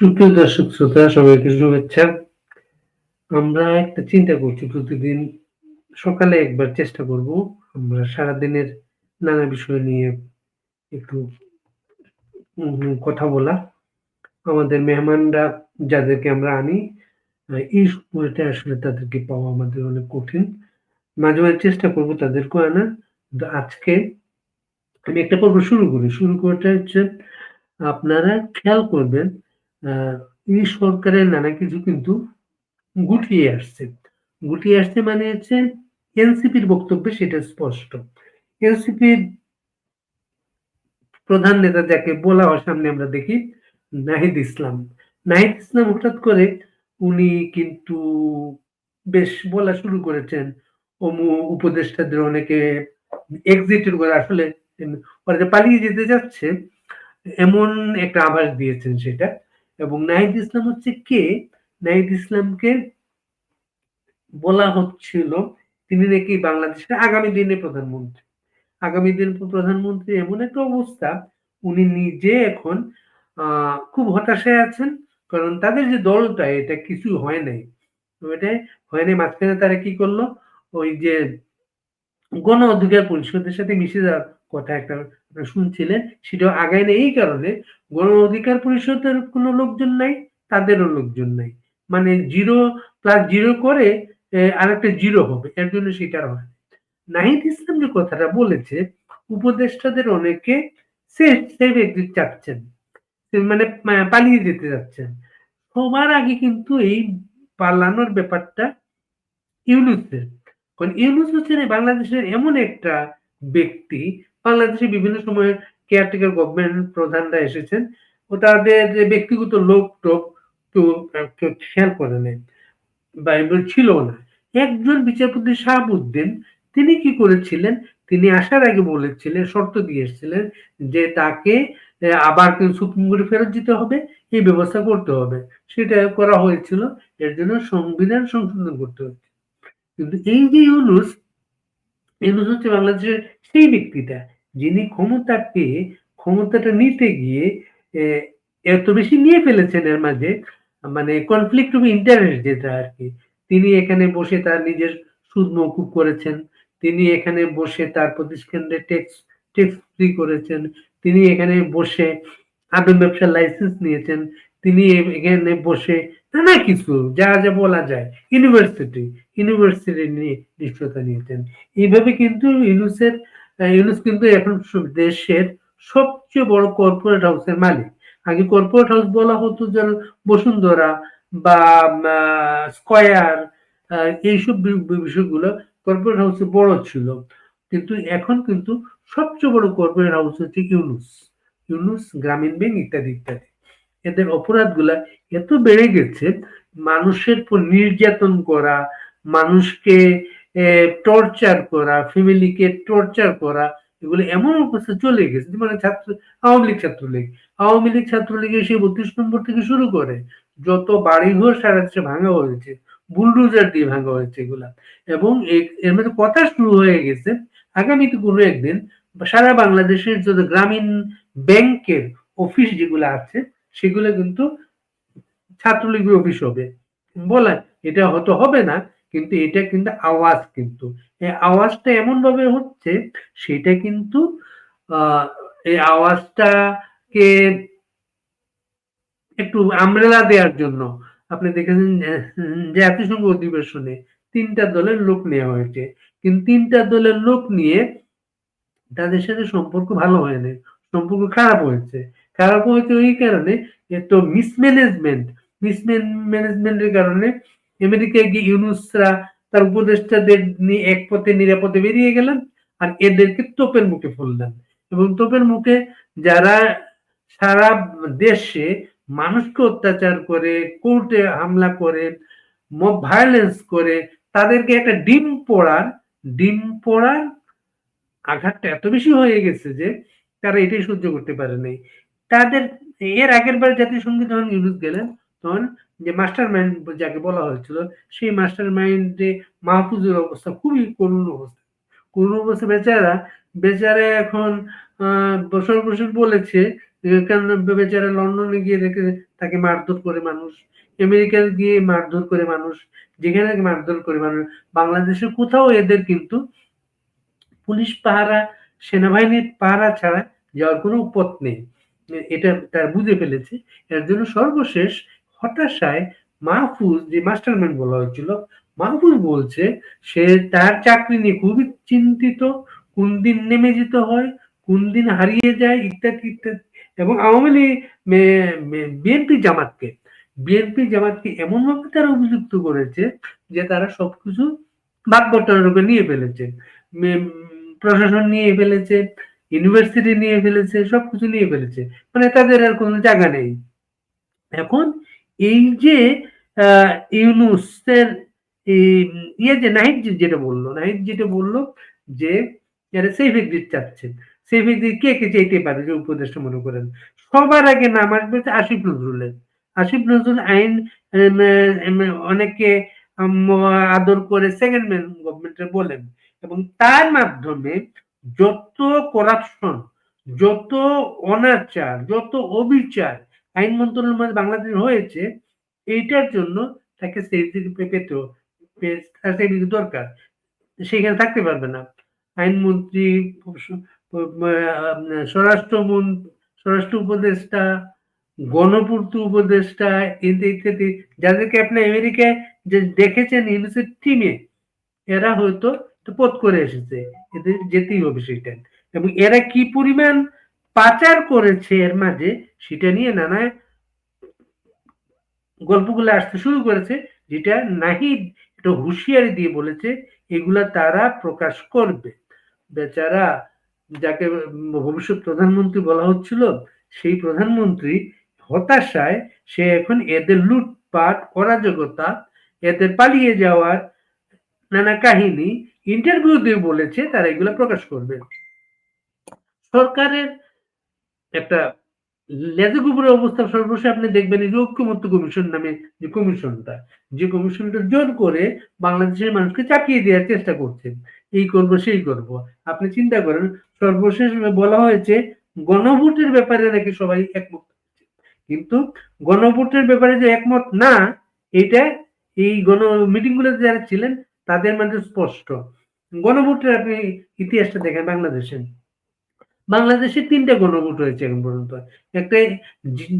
সুপ্রিয় দর্শক, শ্রোতা, সবাইকে শুভেচ্ছা। আমরা একটা চিন্তা করছি প্রতিদিন। সকালে একবার চেষ্টা করব আমরা সারাদিনের নানা বিষয় নিয়ে একটু কথা বলা। আমাদের মেহমানরা যাদেরকে আমরা আনি এই সময়টা আসলে তাদেরকে পাওয়া আমাদের অনেক কঠিন। মাঝে মাঝে চেষ্টা করব তাদেরকে আনা। আজকে আমি একটা পর্ব শুরু করি। শুরু করাটা হচ্ছে, আপনারা খেয়াল করবেন এই সরকারের নানা কিছু কিন্তু গুটিয়ে আসছে। গুটিয়ে আসছে মানে হচ্ছে এনসিপির বক্তব্যে সেটা স্পষ্ট। এনসিপির প্রধান নেতা যাকে বলা হয়, সামনে আমরা দেখি, নাহিদ ইসলাম। নাহিদ ইসলাম হঠাৎ করে উনি কিন্তু বেশ বলা শুরু করেছেন, অমু উপদেষ্টাদের অনেকে এক্সিটের করে আসলে পালিয়ে যেতে যাচ্ছে, এমন একটা আভাস দিয়েছেন সেটা। এবং নাহিদ ইসলাম হচ্ছে কে? নাহিদ ইসলামকে বলা হচ্ছিল তিনি নাকি বাংলাদেশের আগামী দিনে প্রধানমন্ত্রী। আগামী দিন প্রধানমন্ত্রী এমন একটা অবস্থা, উনি নিজে এখন খুব হতাশায় আছেন, কারণ তাদের যে দলটা, এটা কিছু হয় নাই। এটা হয় নাই, মাঝখানে তারা কি করল? ওই যে গণ অধিকার পরিষদের সাথে মিশে যাওয়ার কথা একটা শুনছিলেন সেটা আগায় নেই এই কারণে গণ অধিকার পরিষদের কোনো লোকজন নাই, তাদেরও লোকজন নাই। মানে জিরো প্লাস জিরো করে আরেকটা জিরো হবে, এর জন্য সেটা হয় নাহিদ ইসলাম যে কথাটা বলেছে, উপদেষ্টাদের অনেকে সেফ সেফ এক্সিট চাচ্ছেন মানে পালিয়ে যেতে যাচ্ছেন সবার আগে কিন্তু এই পালানোর ব্যাপারটা ইউনুসের। কারণ ইউনুস হচ্ছে বাংলাদেশের এমন একটা ব্যক্তি বাংলাদেশে বিভিন্ন সময় কেয়ারটেকার গভর্নমেন্ট প্রধানরা এসেছেন ও তাদের ব্যক্তিগত লোক টোক কেউ কেউ খেয়াল করে নেন বাইবেল ছিল না। একজন বিচারপতি শাহাবুদ্দিন, তিনি কি করেছিলেন? তিনি আসার আগে বলেছিলেন, শর্ত দিয়েছিলেন যে তাকে আবার সুপ্রিম কোর্টে ফেরত দিতে হবে, এই ব্যবস্থা করতে হবে। সেটা করা হয়েছিল, এর জন্য সংবিধান সংশোধন করতে হচ্ছে কিন্তু এই যে ইউনুস ইউনুস হচ্ছে বাংলাদেশের সেই ব্যক্তিটা যিনি ক্ষমতা পেয়ে ক্ষমতাটা নিতে গিয়ে এত বেশি নিয়ে ফেলেছেন এর মাঝে মানে কনফ্লিক্ট অফ ইন্টারেস্ট যেটা আর কি। তিনি এখানে বসে তার নিজের সুদ মকুব করেছেন, তিনি এখানে বসে তার প্রতিষ্ঠানে ট্যাক্স ট্যাক্স ফ্রি করেছেন, তিনি এখানে বসে আবেন ব্যবসার লাইসেন্স নিয়েছেন তিনি এখানে বসে নানা কিছু, যা যা বলা যায় ইউনিভার্সিটি ইউনিভার্সিটি নিয়ে নিশ্চয়তা নিয়েছেন। এইভাবে কিন্তু ইউনুসের ইউনুস কিন্তু এখন দেশের সবচেয়ে বড় কর্পোরেট হাউসের মালিক। আগে কর্পোরেট হাউস বলা হতো যেন বসুন্ধরা বা স্কয়ার এইসব বিষয়গুলো কর্পোরেট হাউসে বড় ছিল। কিন্তু এখন কিন্তু সবচেয়ে বড় কর্পোরেট হাউস হচ্ছে ইউনুস। ইউনুস, গ্রামীণ ব্যাংক ইত্যাদি ইত্যাদি। এদের অপরাধগুলা এত বেড়ে গেছে, মানুষের উপর নির্যাতন করা, মানুষকে টর্চার করা ফ্যামিলিকে টর্চার করা, এগুলো এমন অবস্থা চলে গেছে। মানে ছাত্র, আওয়ামী লীগ ছাত্রলীগ। আওয়ামী লীগ ছাত্রলীগের সেই বত্রিশ নম্বর থেকে শুরু করে, যত বাড়িঘর সারা দেশে ভাঙা হয়েছে, বুলডোজার দিয়ে ভাঙা হয়েছে এগুলা। এবং এর মধ্যে কথা শুরু হয়ে গেছে, আগামীতে কোনো একদিন সারা বাংলাদেশের যত গ্রামীণ ব্যাংকের অফিস যেগুলো আছে সেগুলো কিন্তু ছাত্রলীগের অফিস হবে। বলা, এটা হয়তো হবে না, কিন্তু এটা কিন্তু আওয়াজ কিন্তু। এই আওয়াজটা এমন ভাবে হচ্ছে, সেটা কিন্তু এই আওয়াজটাকে একটু আমরেলা দেওয়ার জন্য। আপনি দেখেছেন জাতিসংঘ অধিবেশনে তিনটা দলের লোক নেওয়া হয়েছে। কিন্তু তিনটা দলের লোক নিয়ে তাদের সাথে সম্পর্ক ভালো হয়নি, সম্পর্ক খারাপ হয়েছে। খারাপ হয়েছে ওই কারণে তো মিসম্যানেজমেন্ট মিসম্যানেজমেন্টের কারণে আমেরিকায় গিয়ে ইউনুসরা তার উপদেষ্টাদের নিয়ে এক পথে নিরাপদে বেরিয়ে গেলেন আর এদেরকে তোপের মুখে ফুললেন। এবং তোপের মুখে যারা সারা দেশে মানুষকে অত্যাচার করে, কোর্টে হামলা করে ভায়োলেন্স করে, তাদেরকে একটা ডিম পড়ার ডিম পড়ার আঘাতটা এত বেশি হয়ে গেছে যে তারা এটাই সহ্য করতে পারে নাই তাদের এর আগের বার জাতীয় সংগীত যখন ইউনুস গেলেন, তখন যে মাস্টার মাইন্ড যাকে বলা হয়েছিল, সেই মাস্টার মাইন্ডে মাহফুজের অবস্থা খুবই করুণ অবস্থা। করুণ অবস্থা বেচারা বেচারা এখন বছর বছর বলেছে বেচারা লন্ডনে গিয়ে দেখে তাকে মারধর করে মানুষ, আমেরিকায় গিয়ে মারধর করে মানুষ, যেখানে মারধর করে মানুষ, বাংলাদেশে কোথাও এদের কিন্তু পুলিশ পাহারা, সেনাবাহিনীর পাহারা ছাড়া যাওয়ার কোনো পথ নেই। এটা তার বুঝে ফেলেছে। এর জন্য সর্বশেষ হতাশায় মাহফুজ, যে মাস্টারম্যান বলা হয়েছিল, মাহফুজ বলছে, সে তার চাকরি নিয়ে খুবই চিন্তিত, কোন দিন নেমে যেতে হয়, কোন দিন হারিয়ে যায়, ইত্যাদি ইত্যাদি। এবং আওয়ামী লীগ বিএনপি জামাতকে বিএনপি জামাতকে এমনভাবে তারা অভিযুক্ত করেছে, যে তারা সবকিছু ভাগ বটনার নিয়ে ফেলেছে। প্রশাসন নিয়ে ফেলেছে ইউনিভার্সিটি নিয়ে ফেলেছে, সবকিছু নিয়ে ফেলেছে মানে তাদের আর কোনো জায়গা নেই। এখন এই যে ইউনুসের ইয়ে যে নাহিদ যেটা বলল নাহিদ যেটা বলল যে, যারা সেফ এক্সিট চাচ্ছেন সেফ এক্সিট কে কে চাইতে পারে যে উপদেশটা মনে করেন? সবার আগে নাম আসবে আসিফ নজরুলের। আসিফ নজরুল আইন অনেকে আদর করে সেকেন্ড ম্যান গভর্নমেন্টের বলেন এবং তার মাধ্যমে যত করাপশন যত অনাচার, যত অবিচার আইন মন্ত্রণালয় বাংলাদেশ হয়েছে, এইটার জন্য তাকে পেতে দরকার। সেখানে থাকতে পারবে না। আইনমন্ত্রী স্বরাষ্ট্রমন্ত্রী স্বরাষ্ট্র উপদেষ্টা, গণপূর্ত উপদেষ্টা ইত্যাদি। যাদেরকে আপনি আমেরিকায় যে দেখেছেন ইউনিসের টিমে এরা হয়তো পথ করে এসেছে। এদের যেতেই হবে এবং এরা কি পরিমাণ পাচার করেছে এর মাঝে, সেটা নিয়ে নানা গল্পগুলো আসতে শুরু করেছে, যেটা একটা হুঁশিয়ারি দিয়ে বলেছে, এগুলা তারা প্রকাশ করবে। বেচারা যাকে ভবিষ্যৎ প্রধানমন্ত্রী বলা হচ্ছিল, সেই প্রধানমন্ত্রী হতাশায় সে এখন এদের লুটপাট, অরাজকতা, এদের পালিয়ে যাওয়ার নানা কাহিনী ইন্টারভিউ দিয়ে বলেছে, তারা এগুলো প্রকাশ করবে। সরকারের একটা লেজে গুবরের অবস্থা সর্বশেষ আপনি দেখবেন এই যে ঐক্যমত্য কমিশন নামে যে কমিশনটা যে কমিশনটা জোর করে বাংলাদেশের মানুষকে চাপিয়ে দেওয়ার চেষ্টা করছে। এই করব, সেই করব। আপনি চিন্তা করেন, সর্বশেষ বলা হয়েছে গণভোটের ব্যাপারে নাকি সবাই একমত কিন্তু গণভোটের ব্যাপারে যে একমত না, এটা এই গণ মিটিং গুলোতে যারা ছিলেন, তাদের মধ্যে স্পষ্ট। গণভোটের আপনি ইতিহাসটা দেখেন বাংলাদেশে বাংলাদেশে তিনটা গণভোট হয়েছে এখন পর্যন্ত। একটা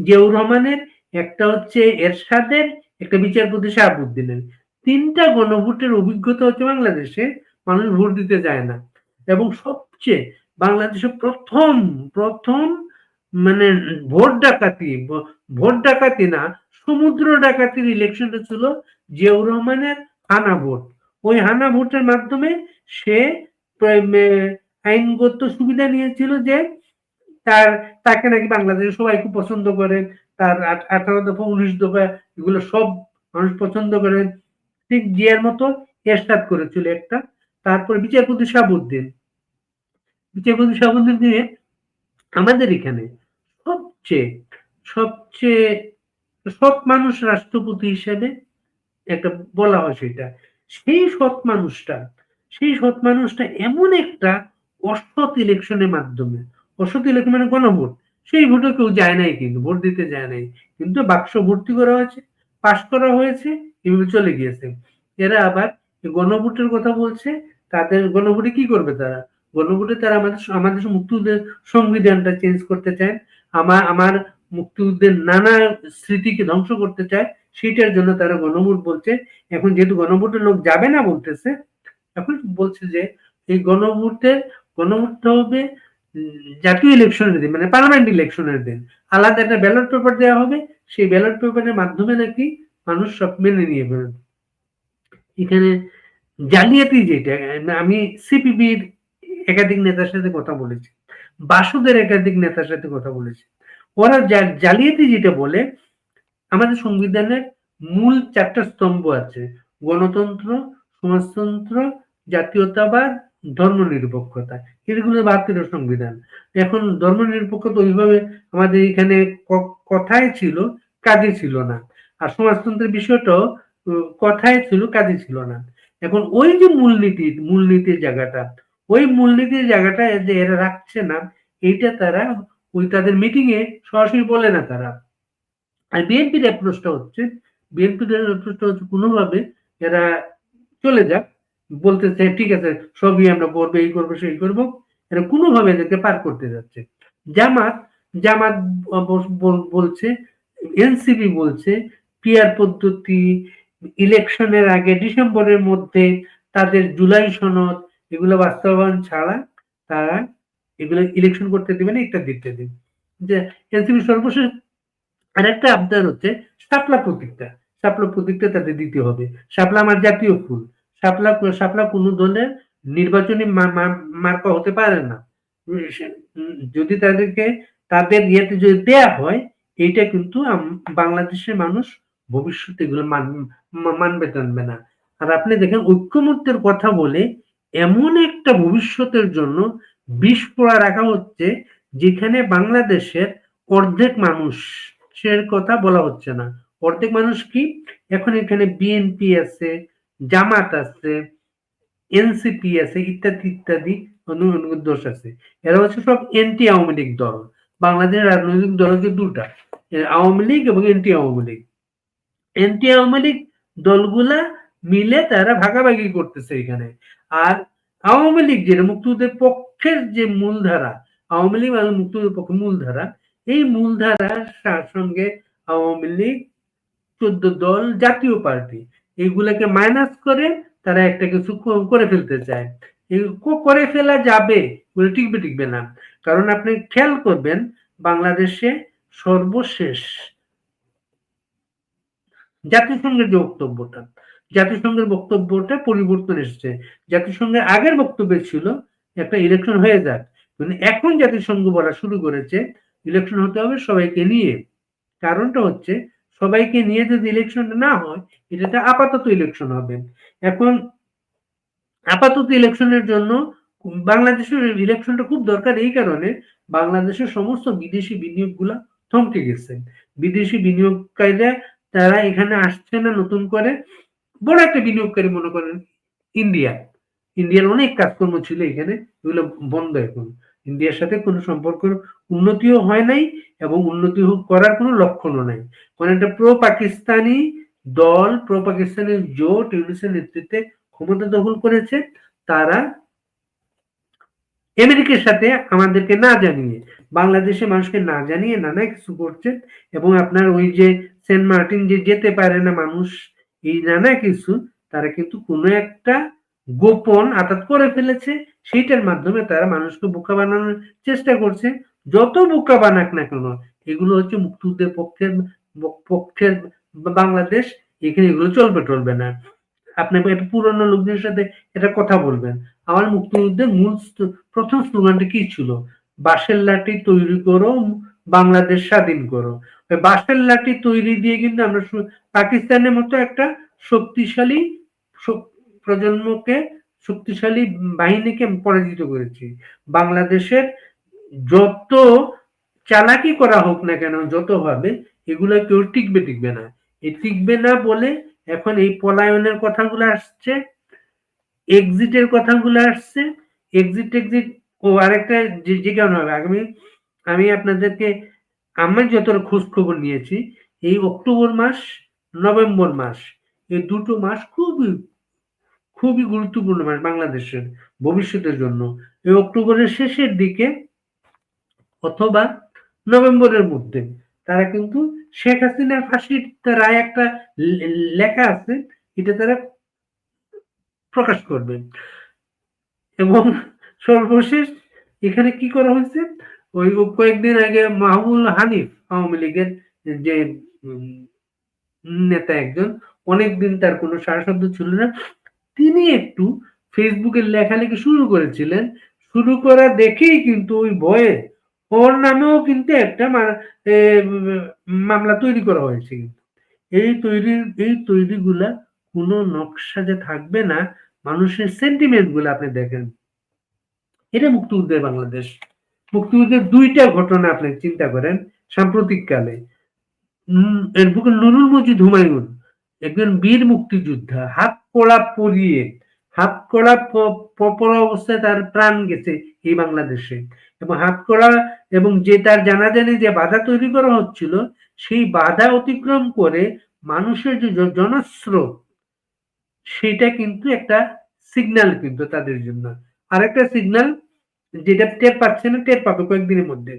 জিয়াউর রহমানের, একটা হচ্ছে এরশাদের, একটা বিচারপতি শাহাবুদ্দিনের। তিনটা গণভোটের অভিজ্ঞতা হচ্ছে বাংলাদেশে, মানুষ ভোট দিতে যায় না। এবং সবচেয়ে বাংলাদেশে প্রথম প্রথম মানে ভোট ডাকাতি ভোট ডাকাতি না, সমুদ্র ডাকাতির ইলেকশনটা ছিল জিয়াউর রহমানের হানা ভোট। ওই হানা ভোটের মাধ্যমে সে আইনগত সুবিধা নিয়েছিল যে তার, তাকে নাকি বাংলাদেশের সবাই খুব পছন্দ করে তার আঠারো দফা, উনিশ দফা এগুলো সব মানুষ পছন্দ করে ঠিক জিয়ার মতো এরশাদ করেছিল একটা। তারপর বিচারপতি শাহাবুদ্দিন। বিচারপতি শাহাবুদ্দিন দিয়ে আমাদের এখানে সবচেয়ে সবচেয়ে সব মানুষ রাষ্ট্রপতি হিসেবে একটা বলা হয় সেটা। সেই সৎ মানুষটা, সেই সৎ মানুষটা এমন একটা অসৎ ইলেকশনের মাধ্যমে, অসৎ ইলেকশন মানে গণভোট সেই ভোটে কেউ যায় নাই কিন্তু, ভোট দিতে যায় নাই। কিন্তু বাক্স ভর্তি করা হয়েছে, পাশ করা হয়েছে এগুলো চলে গিয়েছে। এরা আবার গণভোটের কথা বলছে, তাদের গণভোটে কি করবে তারা? গণভোটে তারা আমাদের আমাদের মুক্তিযুদ্ধের সংবিধানটা চেঞ্জ করতে চায়। আমার আমার মুক্তিযুদ্ধের নানা স্মৃতিকে ধ্বংস করতে চায়। সেটার জন্য তারা গণভোট বলছে। এখন যেহেতু গণভোটের লোক যাবে না বলতেছে, এখন বলছে যে এই গণভোটের, গণভোটটা হবে জাতীয় ইলেকশনের দিন মানে পার্লামেন্ট ইলেকশনের দিন। আলাদা একটা ব্যালট পেপার দেওয়া হবে, সেই ব্যালট পেপারের মাধ্যমে নাকি মানুষ সব মেনে নিয়ে ফেলেন এখানে জালিয়াতি যেটা, আমি সিপিবির একাধিক নেতার সাথে কথা বলেছি, বাসুদের একাধিক নেতার সাথে কথা বলেছি। ওরা জালিয়াতি যেটা বলে আমাদের সংবিধানের মূল চারটা স্তম্ভ আছে। গণতন্ত্র, সমাজতন্ত্র, জাতীয়তাবাদ ধর্ম নিরপেক্ষতা এগুলো বাহাত্তরের সংবিধান। এখন ধর্ম নিরপেক্ষতা ওইভাবে আমাদের এখানে কথাই ছিল, কাজে ছিল না। আর সমাজতন্ত্রের বিষয়টাও কথায় ছিল, কাজে ছিল না। এখন ওই যে মূলনীতি, মূলনীতির জায়গাটা, ওই মূলনীতির জায়গাটা যে এরা রাখছে না, এইটা তারা ওই তাদের মিটিংয়ে সরাসরি বলে না তারা। আর বিএনপির অ্যাপ্রোচটা হচ্ছে বিএনপির অ্যাপ্রোচটা হচ্ছে কোনোভাবে এরা চলে যাক, বলতেছে, ঠিক আছে, সবই আমরা করব, এই করব, সেই করব। এরা কোনোভাবে এদেরকে পার করতে যাচ্ছে। জামাত জামাত বলছে এনসিপি বলছে পিয়ার পদ্ধতি, ইলেকশনের আগে ডিসেম্বরের মধ্যে তাদের জুলাই সনদ, এগুলো বাস্তবায়ন ছাড়া তারা এগুলো ইলেকশন করতে দেবে না, ইত্যাদি ইত্যাদি। যে এনসিপি সর্বশেষ আর একটা আবদার হচ্ছে শাপলা প্রতীকটা। শাপলা প্রতীকটা তাদের দিতে হবে। শাপলা আমার জাতীয় ফুল। শাপলা শাপলা কোনো ধরনের নির্বাচনী মার্কা হতে পারে না। যদি তাদেরকে, তাদের ইয়েতে যদি দেয়া হয়, এইটা কিন্তু বাংলাদেশের মানুষ ভবিষ্যতে এগুলো মানবে টানবে না। আর আপনি দেখেন, ঐক্যমত্যের কথা বলে এমন একটা ভবিষ্যতের জন্য বিষ পোড়া রাখা হচ্ছে, যেখানে বাংলাদেশের অর্ধেক মানুষ সে কথা বলা হচ্ছে না। অর্ধেক মানুষ কি? এখন এখানে বিএনপি আছে, জামাত আছে এনসিপি আছে, ইত্যাদি ইত্যাদি দোষ আছে। এরা হচ্ছে সব এন্টি আওয়ামী লীগ দল। বাংলাদেশের রাজনৈতিক দল হচ্ছে দুটা, আওয়ামী লীগ এবং এন্টি আওয়ামী লীগ। এন্টি আওয়ামী লীগ দলগুলা মিলে তারা ভাগাভাগি করতেছে এখানে। আর আওয়ামী লীগ যেটা মুক্তিযুদ্ধের পক্ষের যে মূলধারা, আওয়ামী লীগ মুক্তিযুদ্ধের পক্ষে মূলধারা এই মূলধারার সঙ্গে আওয়ামী লীগ, চোদ্দ দল, জাতীয় পার্টি এইগুলাকে মাইনাস করে তারা একটা কিছু করে ফেলতে চায়। করে ফেলা যাবে টিকবে টিকবে না। কারণ আপনি খেয়াল করবেন, বাংলাদেশে সর্বশেষ জাতিসংঘের যে বক্তব্যটা, জাতিসংঘের বক্তব্যটা পরিবর্তন এসেছে। জাতিসংঘের আগের বক্তব্য ছিল, একটা ইলেকশন হয়ে যাক। মানে এখন জাতিসংঘ বলা শুরু করেছে ইলেকশন হতে হবে, সবাইকে নিয়ে। কারণটা হচ্ছে, সবাইকে নিয়ে যদি ইলেকশন না হয়, এটা আপাতত ইলেকশন হবে। এখন, আপাতত ইলেকশনের জন্য বাংলাদেশের ইলেকশনটা খুব দরকার এই কারণে বাংলাদেশের সমস্ত বিদেশি বিনিয়োগগুলা থমকে গেছে। বিদেশি বিনিয়োগকারীরা, তারা এখানে আসছে না নতুন করে। বড় একটা বিনিয়োগকারী মনে করেন ইন্ডিয়া ইন্ডিয়ার অনেক কাজকর্ম ছিল এখানে, এগুলো বন্ধ এখন। ইন্ডিয়ার সাথে কোনো সম্পর্ক উন্নতিও হয় নাই এবং উন্নতি করার কোনো লক্ষণও নাই। মানে একটা প্রো পাকিস্তানি দল প্রো পাকিস্তানি জোট ইউনিসের নেতৃত্বে ক্ষমতা দখল করেছে, তারা আমেরিকার সাথে আমাদেরকে না জানিয়ে, বাংলাদেশের মানুষকে না জানিয়ে নানা কিছু করছে এবং আপনার ওই যে সেন্ট মার্টিন যে যেতে পারে না মানুষ, এই নানা কিছু, তারা কিন্তু কোনো একটা গোপন আঘাত করে ফেলেছে। সেইটার মাধ্যমে তারা মানুষকে বোকা বানানোর চেষ্টা করছে। যত বোকা বানাক না কেন, এগুলো হচ্ছে মুক্তিযুদ্ধের পক্ষের পক্ষের বাংলাদেশ, এখানে এগুলো চলবে, টলবে না। আপনি একটা পুরনো লোকদের সাথে এটা কথা বলবেন। আমার মুক্তিযুদ্ধের মূল প্রথম স্লোগানটা কি ছিল? বাঁশের লাঠি তৈরি করো, বাংলাদেশ স্বাধীন করো। বাঁশের লাঠি তৈরি দিয়ে কিন্তু আমরা পাকিস্তানের মতো একটা শক্তিশালী প্রজন্মকে, শক্তিশালী বাহিনীকে পরাজিত করেছি। বাংলাদেশের যত চালাকি করা হোক না কেন যত ভাবে এগুলো কেউ টিকবে টিকবে না। এই টিকবে না বলে এখন এই পলায়নের কথাগুলো আসছে এক্সিটের কথাগুলো আসছে। এক্সিট এক্সিট ও আরেকটা যে কারণ হবে? আগামী, আমি আপনাদেরকে, আমি যত খোঁজ খবর নিয়েছি, এই অক্টোবর মাস, নভেম্বর মাস, এই দুটো মাস খুবই খুবই গুরুত্বপূর্ণ মাস বাংলাদেশের ভবিষ্যতের জন্য। এই অক্টোবরের শেষের দিকে অথবা নভেম্বরের মধ্যে। তারা কিন্তু শেখ হাসিনার ফাঁসির রায়, একটা লেখা আছে, এটা তারা প্রকাশ করবে। এবং সর্বশেষ এখানে কি করা হয়েছে? ওই কয়েকদিন আগে মাহবুল হানিফ, আওয়ামী লীগের যে নেতা একজন, অনেকদিন তার কোনো সারশব্দ ছিল না, তিনি একটু ফেসবুকে লেখালেখি শুরু করেছিলেন। শুরু করা দেখেই কিন্তু ওই ভয়ে ওর নামেও কিন্তু একটা মামলা তৈরি করা হয়েছে কিন্তু। এই তৈরি, এই তৈরিগুলা কোনো নকশা যে থাকবে না, মানুষের সেন্টিমেন্টগুলো আপনি দেখেন। এটা মুক্তিযুদ্ধের বাংলাদেশ মুক্তিযুদ্ধের দুইটা ঘটনা আপনি চিন্তা করেন সাম্প্রতিক কালে এর নুরুল মজিদ হুমায়ুন, একজন বীর মুক্তিযোদ্ধা, হাত কড়া পরিয়ে হাত কড়া পড়া অবস্থায় তার প্রাণ গেছে এই বাংলাদেশে। এবং হাত করা এবং যে তার জানাজানি যে বাধা তৈরি করা হচ্ছিল, সেই বাধা অতিক্রম করে মানুষের যে জনস্রোত, সেটা কিন্তু একটা সিগন্যাল কিন্তু তাদের জন্য। আরেকটা সিগন্যাল যেটা টের পাচ্ছে না, টের পাবে কয়েকদিনের মধ্যে।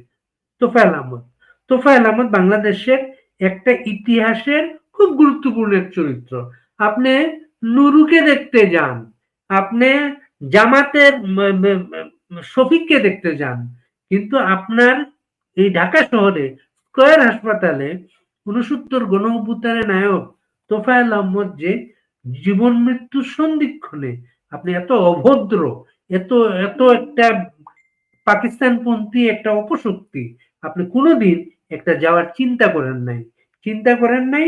তোফায়েল আহমদ। তোফায়েল আহমদ বাংলাদেশের একটা ইতিহাসের খুব গুরুত্বপূর্ণ এক চরিত্র। আপনি নুরুকে দেখতে যান। আপনি জামাতের শফিককে দেখতে যান। কিন্তু আপনার এই ঢাকা শহরে স্কয়ার হাসপাতালে উনসত্তর গণ অভ্যুত্থানের নায়ক তোফায়েল আহমদ যে জীবন মৃত্যুর সন্ধিক্ষণে আপনি এত অভদ্র, এত এত একটা পাকিস্তানপন্থী, একটা অপশক্তি, আপনি কোনোদিন একটা যাওয়ার চিন্তা করেন নাই। চিন্তা করেন নাই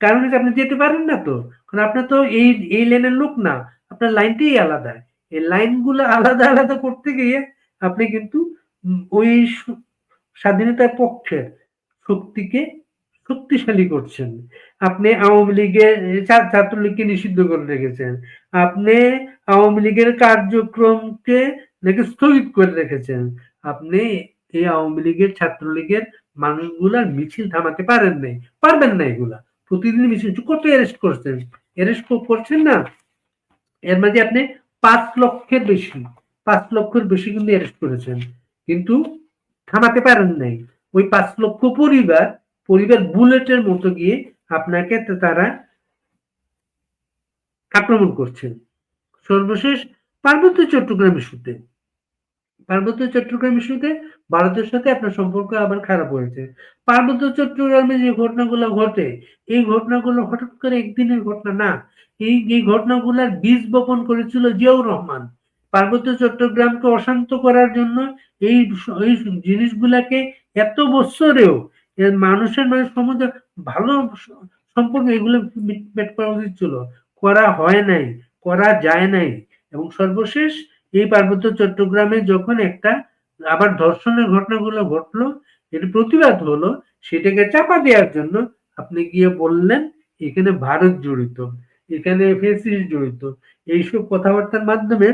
কারণ হচ্ছে আপনি যেতে পারেন না তো। কারণ আপনার তো এই এই লাইনের লোক না, আপনার লাইনটাই আলাদা। এই লাইনগুলো আলাদা আলাদা করতে গিয়ে আপনি কিন্তু ওই স্বাধীনতার পক্ষের শক্তিকে শক্তিশালী করছেন। আপনি আওয়ামী লীগের ছাত্রলীগকে নিষিদ্ধ করে রেখেছেন। আপনি আওয়ামী লীগের কার্যক্রমকে নাকি স্থগিত করে রেখেছেন। আপনি এই আওয়ামী লীগের, ছাত্রলীগের মানুষগুলার মিছিল থামাতে পারেন নাই। পারবেন না এগুলা। প্রতিদিন মিছিল কত অ্যারেস্ট করছেন? অ্যারেস্ট করছেন না? এর মাঝে আপনি পাঁচ লক্ষের বেশি, পাঁচ লক্ষের বেশি কিন্তু অ্যারেস্ট করেছেন। কিন্তু থামাতে পারেন নাই। ওই পাঁচ লক্ষ পরিবার পরিবার বুলেটের মতো গিয়ে আপনাকে তারা আক্রমণ করছেন। সর্বশেষ পার্বত্য চট্টগ্রাম ইস্যুতে পার্বত্য চট্টগ্রাম ইস্যুতে ভারতের সাথে আপনার সম্পর্ক আবার খারাপ হয়েছে। পার্বত্য চট্টগ্রামে যে ঘটনাগুলো ঘটে, এই ঘটনাগুলো হঠাৎ করে একদিনের ঘটনা না, এই এই ঘটনাগুলোর বীজ বপন করেছিল জিয়াউর রহমান। পার্বত্য চট্টগ্রামকে অশান্ত করার জন্য এই এই জিনিসগুলাকে এত বছরেও মানুষের মানে সমাজে ভালো সম্পর্ক এগুলো মিটমেট করা উচিত ছিল। করা হয় নাই, করা যায় নাই। এবং সর্বশেষ এই পার্বত্য চট্টগ্রামে যখন একটা আবার ধর্ষণের ঘটনাগুলো ঘটলো, এর প্রতিবাদ হলো, সেটাকে চাপা দেওয়ার জন্য আপনি গিয়ে বললেন, এখানে ভারত জড়িত, এখানে ফেসিস জড়িত। এইসব কথাবার্তার মাধ্যমে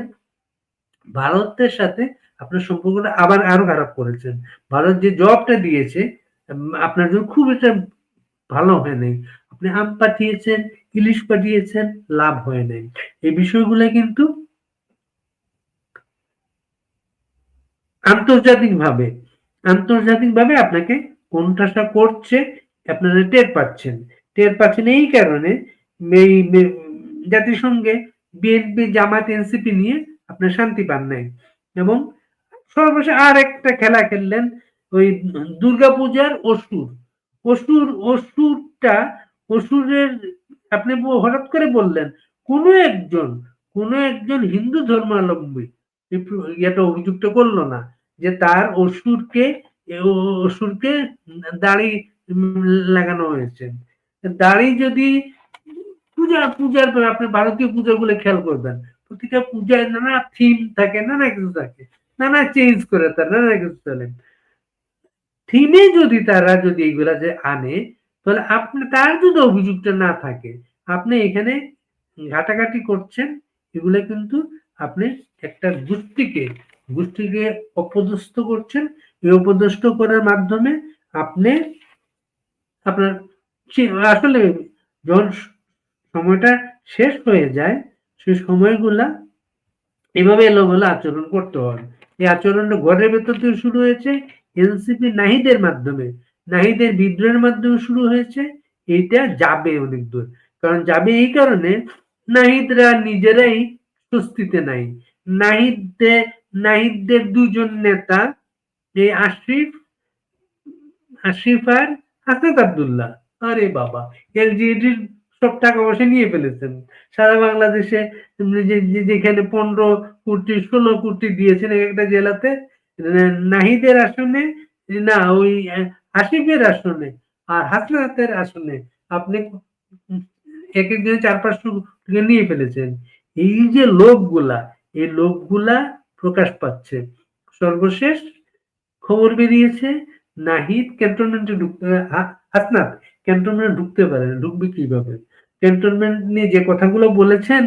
ভারতের সাথে আপনার সম্পর্কটা আবার আরও খারাপ করেছেন। ভারত যে জবটা দিয়েছে আপনার জন্য খুব একটা ভালো হয় নাই। আপনি আম পাঠিয়েছেন, ইলিশ পাঠিয়েছেন, লাভ হয় নাই। এই বিষয়গুলো কিন্তু আন্তর্জাতিকভাবে আন্তর্জাতিকভাবে আপনাকে কোনটাসা করছে আপনারা টের পাচ্ছেন। টের পাচ্ছেন এই কারণে এই জাতিসংঘে বিএনপি জামাত এনসিপি নিয়ে আপনার শান্তি পান নাই। এবং সর্বশেষ আর একটা খেলা খেললেন ওই দুর্গাপূজার অসুর। অসুর, অসুরটা, অসুরের আপনি হঠাৎ করে বললেন, কোনো একজন কোনো একজন হিন্দু ধর্মাবলম্বী ইয়েটা অভিযুক্ত করল না যে তার অসুরকে অসুরকে দাড়ি লাগানো হয়েছে। দাড়ি যদি পূজা, পূজার আপনি ভারতীয় পূজাগুলো খেয়াল করবেন, প্রতিটা পূজায় নানা থিম থাকে, নানা কিছু থাকে, নানা চেঞ্জ করে তার, নানা কিছু চলে। থিমে যদি তারা যদি এইগুলা যে আনে, তাহলে আপনি, তার যদি অভিযোগটা না থাকে, আপনি এখানে ঘাটাঘাটি করছেন, এগুলো কিন্তু আপনি একটা গোষ্ঠীকে গোষ্ঠীকে অপদস্থ করছেন। এই অপদস্থ করার মাধ্যমে আপনি আপনার আসলে যখন সময়টা শেষ হয়ে যায়, সেই সময়গুলা এভাবে এলোমেলো আচরণ করতে হয় এই আচরণটা ঘরের ভেতর থেকে শুরু হয়েছে, এনসিপি নাহিদের মাধ্যমে। নাহিদের বিদ্রোহের মাধ্যমে শুরু হয়েছে, এইটা যাবে অনেক দূর কারণ যাবে এই কারণে নাহিদরা নিজেরাই স্বস্তিতে নাই। নাহিদদের নাহিদদের দুজন নেতা, এই আশিফ আশিফ আর হাসনাত আব্দুল্লাহ। আরে বাবা এলজিডির সব টাকা পয়সা নিয়ে ফেলেছেন। সারা বাংলাদেশে যেখানে পনেরো কোটি, ষোলো কোটি দিয়েছেন এক একটা জেলাতে, নাহিদের আসনে, না, ওই আসিফের আসনে আর হাসনাতের আসনে আপনি এক একদিনে চার পাঁচশো নিয়ে ফেলেছেন। এই যে লোকগুলা, এই লোকগুলা প্রকাশ পাচ্ছে। সর্বশেষ খবর বেরিয়েছে, নাহিদ ক্যান্টনমেন্টে হাসনাত ক্যান্টনমেন্টে ঢুকতে পারে ঢুকবে কীভাবে? ক্যান্টনমেন্ট নিয়ে যে কথাগুলো বলেছেন,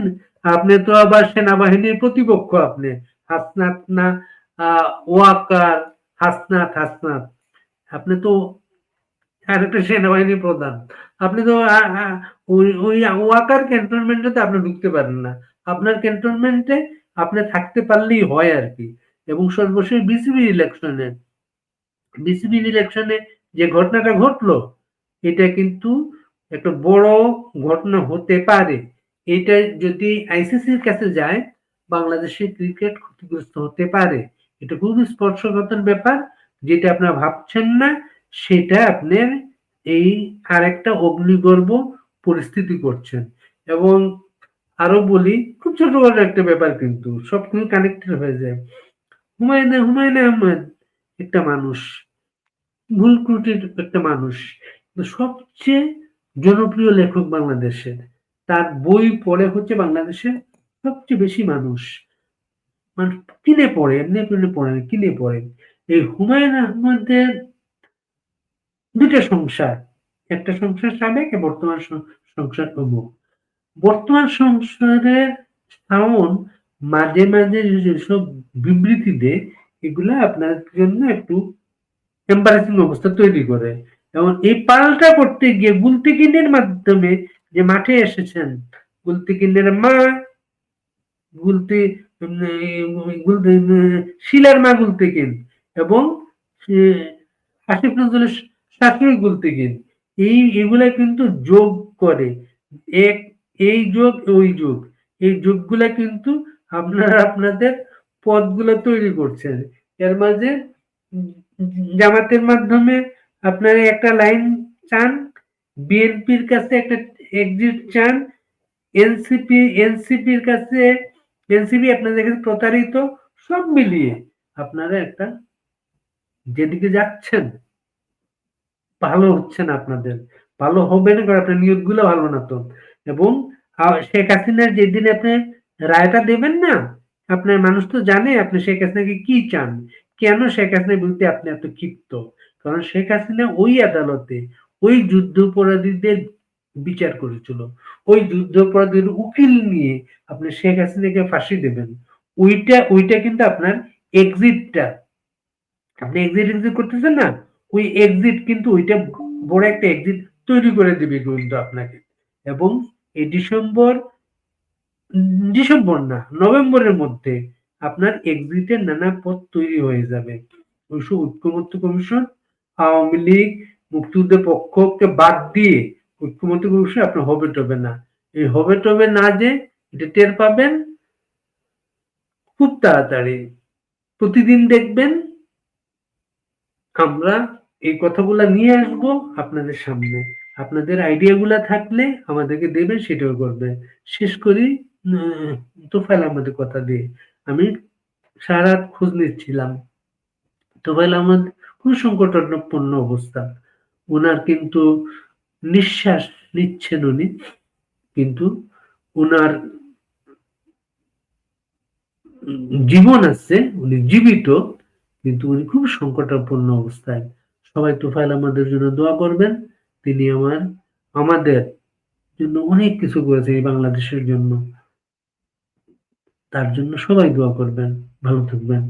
আপনি তো আবার সেনাবাহিনীর প্রতিপক্ষ আপনি। হাসনাত না ওয়াকার, হাসনাত হাসনাত। আপনি তো আরেকটা সেনাবাহিনী প্রধান। আপনি তো ওই ওয়াকার ক্যান্টনমেন্টে আপনি ঢুকতে পারেন না। আপনার ক্যান্টনমেন্টে আপনি থাকতে পারলেই হয় আর কি। এবং সর্বশেষ বিসিবি ইলেকশনে বিসিবি ইলেকশনে যে ঘটনাটা ঘটলো, এটা কিন্তু একটা বড় ঘটনা হতে পারে। এটা যদি আইসিসির কাছে যায়, বাংলাদেশের ক্রিকেট ক্ষতিগ্রস্ত হতে পারে। এটা খুবই স্পর্শকাতর ব্যাপার, যেটা আপনারা ভাবছেন না, সেটা আপনার এই আরেকটা অগ্নিগর্ভ পরিস্থিতি করছেন। এবং আরও বলি খুব ছোটখাটো একটা ব্যাপার কিন্তু সব সবকিছু কানেক্টেড হয়ে যায়। হুমায়ুন হুমায়ুন আহমেদ একটা মানুষ ভুল ক্রুটির একটা মানুষ সবচেয়ে জনপ্রিয় লেখক বাংলাদেশের তার বই পড়ে হচ্ছে বাংলাদেশে সবচেয়ে বেশি মানুষ। মানে কিনে পড়ে এমনি এমনি পড়ে না, কিনে পড়ে। এই হুমায়ুন আহমেদের দুটো সংসার একটা সংসার সাবেক বর্তমান সংসার অমুক। বর্তমান সংসারের শাওন মাঝে মাঝে যেসব বিবৃতি দেয়, এগুলা আপনার জন্য একটু এম্বারেসিং অবস্থা তৈরি করে। এবং এই পাল্টা করতে গিয়ে গুলতিকিনের মাধ্যমে যে মাঠে এসেছেন, গুলতিকিনের মা, গুলতি শিলার মা গুলতিকিন এবং আসিফ নজরুলের শাশুড়ি গুলতিকিন, এই, এগুলা কিন্তু যোগ করে এক এই যোগ, ওই যোগ। এই যোগগুলা কিন্তু আপনারা আপনাদের পদগুলো তৈরি করছেন। এর মাঝে জামাতের মাধ্যমে আপনারা একটা লাইন চান, বিএনপির কাছে একটা এক্সিট চান, এনসিপি, এনসিপির কাছে, এনসিপি আপনাদের কাছে প্রতারিত, সব মিলিয়ে আপনারা একটা যেদিকে যাচ্ছেন, ভালো হচ্ছে না আপনাদের। ভালো হবে না, কারণ আপনার নিয়োগগুলো ভালো না তো। এবং শেখ হাসিনার যেদিন আপনি রায়টা দেবেন না আপনার মানুষ তো জানে আপনি শেখ হাসিনাকে কি চান। কেন শেখ হাসিনার বিরুদ্ধে আপনি এত ক্ষিপ্ত? কারণ শেখ হাসিনা ওই আদালতে ওই যুদ্ধাপরাধীদের বিচার করেছিল। ওই যুদ্ধাপরাধীর উকিল নিয়ে আপনি শেখ হাসিনাকে ফাঁসি দেবেন। ওইটা ওইটা কিন্তু আপনার এক্সিটটা আপনি এক্সিট এক্সিট করতেছেন না? ওই এক্সিট কিন্তু ওইটা বড় একটা এক্সিট তৈরি করে দিবে কিন্তু আপনাকে। এবং এই ডিসেম্বর ডিসেম্বর না, নভেম্বরের মধ্যে আপনার এক্সিটের নানা পথ তৈরি হয়ে যাবে। ওইসব ঐক্যমত্য কমিশন, আওয়ামী লীগ, মুক্তিযুদ্ধের পক্ষকে বাদ দিয়ে ঐক্যমত্য কমিশন আপনার হবে টবে না। এই হবে টবে না যে এটা টের পাবেন, খুব তাড়াতাড়ি। প্রতিদিন দেখবেন, আমরা এই কথাগুলা নিয়ে আসব আপনাদের সামনে। আপনাদের আইডিয়াগুলা থাকলে আমাদেরকে দেবেন, সেটাও করবে। শেষ করি তোফাইল আমাদের কথা দিয়ে। আমি সারা খোঁজ নিচ্ছিলাম। তোফাইল আহমদ খুব সংকটাপন্ন অবস্থা। ওনার কিন্তু নিঃশ্বাস নিচ্ছেন উনি, কিন্তু ওনার জীবন আছে, উনি জীবিত, কিন্তু উনি খুব সংকটাপন্ন অবস্থায়। সবাই তোফাইল আমাদের জন্য দোয়া করবেন। তিনি আমার, আমাদের জন্য অনেক কিছু করেছে এই বাংলাদেশের জন্য। তার জন্য সবাই দোয়া করবেন। ভালো থাকবেন।